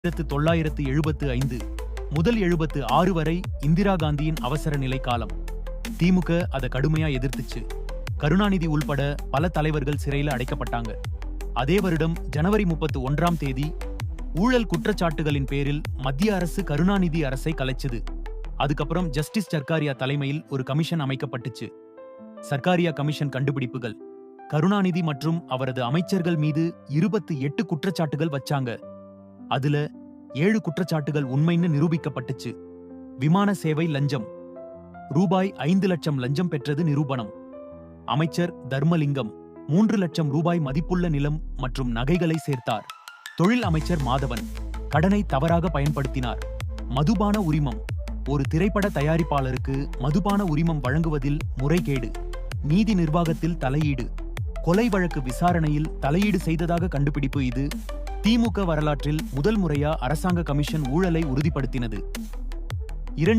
ஆயிரத்து தொள்ளாயிரத்து எழுபத்து ஐந்து முதல் எழுபத்து ஆறு வரை இந்திரா காந்தியின் அவசர நிலை காலம் திமுக அதை கடுமையா எதிர்த்துச்சு. கருணாநிதி உள்பட பல தலைவர்கள் சிறையில அடைக்கப்பட்டாங்க. அதே வருடம் ஜனவரி முப்பத்து ஒன்றாம் தேதி ஊழல் குற்றச்சாட்டுகளின் பேரில் மத்திய அரசு கருணாநிதி அரசை கலைச்சது. அதுக்கப்புறம் ஜஸ்டிஸ் சர்க்காரியா தலைமையில் ஒரு கமிஷன் அமைக்கப்பட்டுச்சு. சர்க்காரியா கமிஷன் கண்டுபிடிப்புகள். கருணாநிதி மற்றும் அவரது அமைச்சர்கள் மீது இருபத்து எட்டு குற்றச்சாட்டுகள் வச்சாங்க. அதுல ஏழு குற்றச்சாட்டுகள் உண்மைன்னு நிரூபிக்கப்பட்டுச்சு. விமான சேவை லஞ்சம். ரூபாய் ஐந்து லட்சம் லஞ்சம் பெற்றது நிரூபணம். அமைச்சர் தர்மலிங்கம் மூன்று லட்சம் ரூபாய் மதிப்புள்ள நிலம் மற்றும் நகைகளை சேர்த்தார். தொழில் அமைச்சர் மாதவன் கடனை தவறாக பயன்படுத்தினார். மதுபான உரிமம். ஒரு திரைப்பட தயாரிப்பாளருக்கு மதுபான உரிமம் வழங்குவதில் முறைகேடு. நீதி நிர்வாகத்தில் தலையீடு. கொலை வழக்கு விசாரணையில் தலையீடு செய்ததாக கண்டுபிடிப்பு இது. திமுக வரலாற்றில் முதல் முறையா அரசாங்க கமிஷன் ஊழலை உறுதிப்படுத்தினது. இரண்டு